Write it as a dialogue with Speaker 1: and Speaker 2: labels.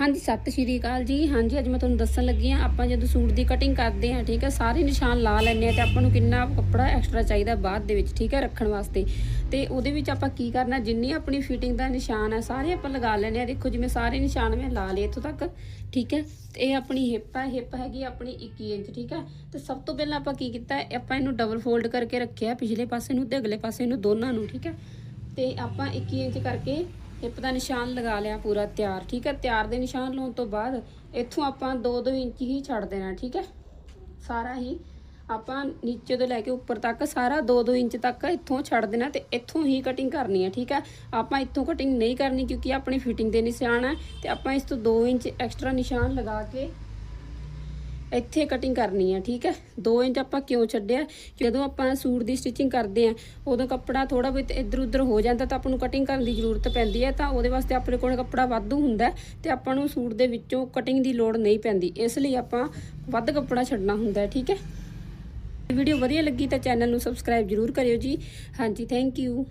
Speaker 1: ਹਾਂਜੀ, ਸਤਿ ਸ਼੍ਰੀ ਅਕਾਲ ਜੀ। ਹਾਂਜੀ, ਅੱਜ ਮੈਂ ਤੁਹਾਨੂੰ ਦੱਸਣ ਲੱਗੀ ਆ ਆਪਾਂ ਜਦੋਂ ਸੂਟ ਦੀ ਕਟਿੰਗ ਕਰਦੇ ਆ ਠੀਕ ਹੈ, ਸਾਰੇ ਨਿਸ਼ਾਨ ਲਾ ਲੈਂਦੇ ਆ ਤੇ ਆਪਾਂ ਨੂੰ ਕਿੰਨਾ ਕੱਪੜਾ ਐਕਸਟਰਾ ਚਾਹੀਦਾ ਬਾਅਦ ਦੇ ਵਿੱਚ, ਠੀਕ ਹੈ, ਰੱਖਣ ਵਾਸਤੇ। ਤੇ ਉਹਦੇ ਵਿੱਚ ਆਪਾਂ ਕੀ ਕਰਨਾ, ਜਿੰਨੀ ਆਪਣੀ ਫਿਟਿੰਗ ਦਾ ਨਿਸ਼ਾਨ ਹੈ ਸਾਰੇ ਆਪਾਂ ਲਗਾ ਲੈਂਦੇ ਆ ਦੇਖੋ, ਜਿਵੇਂ ਸਾਰੇ ਨਿਸ਼ਾਨ ਮੈਂ ਲਾ ਲਏ ਇੱਥੋਂ ਤੱਕ, ਠੀਕ ਹੈ, ਤੇ ਇਹ ਆਪਣੀ ਹਿੱਪ ਹੈ ਹਿੱਪ ਹੈਗੀ ਆਪਣੀ 21 ਇੰਚ, ਠੀਕ ਹੈ। ਤੇ ਸਭ ਤੋਂ ਪਹਿਲਾਂ ਆਪਾਂ ਕੀ ਕੀਤਾ, ਆਪਾਂ ਇਹਨੂੰ ਡਬਲ ਫੋਲਡ ਕਰਕੇ ਰੱਖਿਆ ਪਿਛਲੇ ਪਾਸੇ ਨੂੰ ਤੇ ਅਗਲੇ ਪਾਸੇ ਨੂੰ ਦੋਨਾਂ ਨੂੰ, ਠੀਕ ਹੈ। ਤੇ ਆਪਾਂ 21 ਇੰਚ ਕਰਕੇ ਹਿੱਪ ਦਾ ਨਿਸ਼ਾਨ ਲਗਾ ਲਿਆ ਪੂਰਾ ਤਿਆਰ, ਠੀਕ ਹੈ? ਤਿਆਰ ਦੇ ਨਿਸ਼ਾਨ ਲਾਉਣ ਤੋਂ ਬਾਅਦ ਇੱਥੋਂ ਆਪਾਂ 2-2 ਇੰਚ ਹੀ ਛੱਡ ਦੇਣਾ, ਠੀਕ ਹੈ? ਸਾਰਾ ਹੀ ਆਪਾਂ ਨੀਚੇ ਤੋਂ ਲੈ ਕੇ ਉੱਪਰ ਤੱਕ ਸਾਰਾ 2-2 ਇੰਚ ਤੱਕ ਇੱਥੋਂ ਛੱਡ ਦੇਣਾ ਤੇ ਇੱਥੋਂ ਹੀ ਕਟਿੰਗ ਕਰਨੀ ਹੈ, ਠੀਕ ਹੈ? ਆਪਾਂ ਇੱਥੋਂ ਕਟਿੰਗ ਨਹੀਂ ਕਰਨੀ ਕਿਉਂਕਿ ਆਪਣੀ ਫਿਟਿੰਗ ਦੇ ਨਿਸ਼ਾਨ ਹੈ ਤੇ ਆਪਾਂ ਇਸ ਤੋਂ 2 ਇੰਚ ਐਕਸਟਰਾ ਨਿਸ਼ਾਨ ਲਗਾ ਕੇ ਇੱਥੇ ਕਟਿੰਗ ਕਰਨੀ ਹੈ ਠੀਕ ਹੈ? 2 ਇੰਚ ਆਪਾਂ ਕਿਉਂ ਛੱਡਿਆ? ਜਦੋਂ ਆਪਾਂ ਸੂਟ ਦੀ ਸਟਿਚਿੰਗ ਕਰਦੇ ਆ, ਉਦੋਂ ਕੱਪੜਾ ਥੋੜਾ ਬਹੁਤ ਇੱਧਰ ਉੱਧਰ ਹੋ ਜਾਂਦਾ ਤਾਂ ਆਪਾਂ ਨੂੰ ਕਟਿੰਗ ਕਰਨ ਦੀ ਜ਼ਰੂਰਤ ਪੈਂਦੀ ਹੈ, ਤਾਂ ਉਹਦੇ ਵਾਸਤੇ ਆਪਣੇ ਕੋਲ ਕੱਪੜਾ ਵਾਧੂ ਹੁੰਦਾ ਹੈ ਤੇ ਆਪਾਂ ਨੂੰ ਸੂਟ ਦੇ ਵਿੱਚੋਂ ਕਟਿੰਗ ਦੀ ਲੋੜ ਨਹੀਂ ਪੈਂਦੀ। ਇਸ ਲਈ ਆਪਾਂ ਵੱਧ ਕੱਪੜਾ ਛੱਡਣਾ ਹੁੰਦਾ ਠੀਕ ਹੈ? ਵੀਡੀਓ ਵਧੀਆ ਲੱਗੀ ਤਾਂ ਚੈਨਲ ਨੂੰ ਸਬਸਕ੍ਰਾਈਬ ਜ਼ਰੂਰ ਕਰਿਓ ਜੀ। ਹਾਂਜੀ ਥੈਂਕ ਯੂ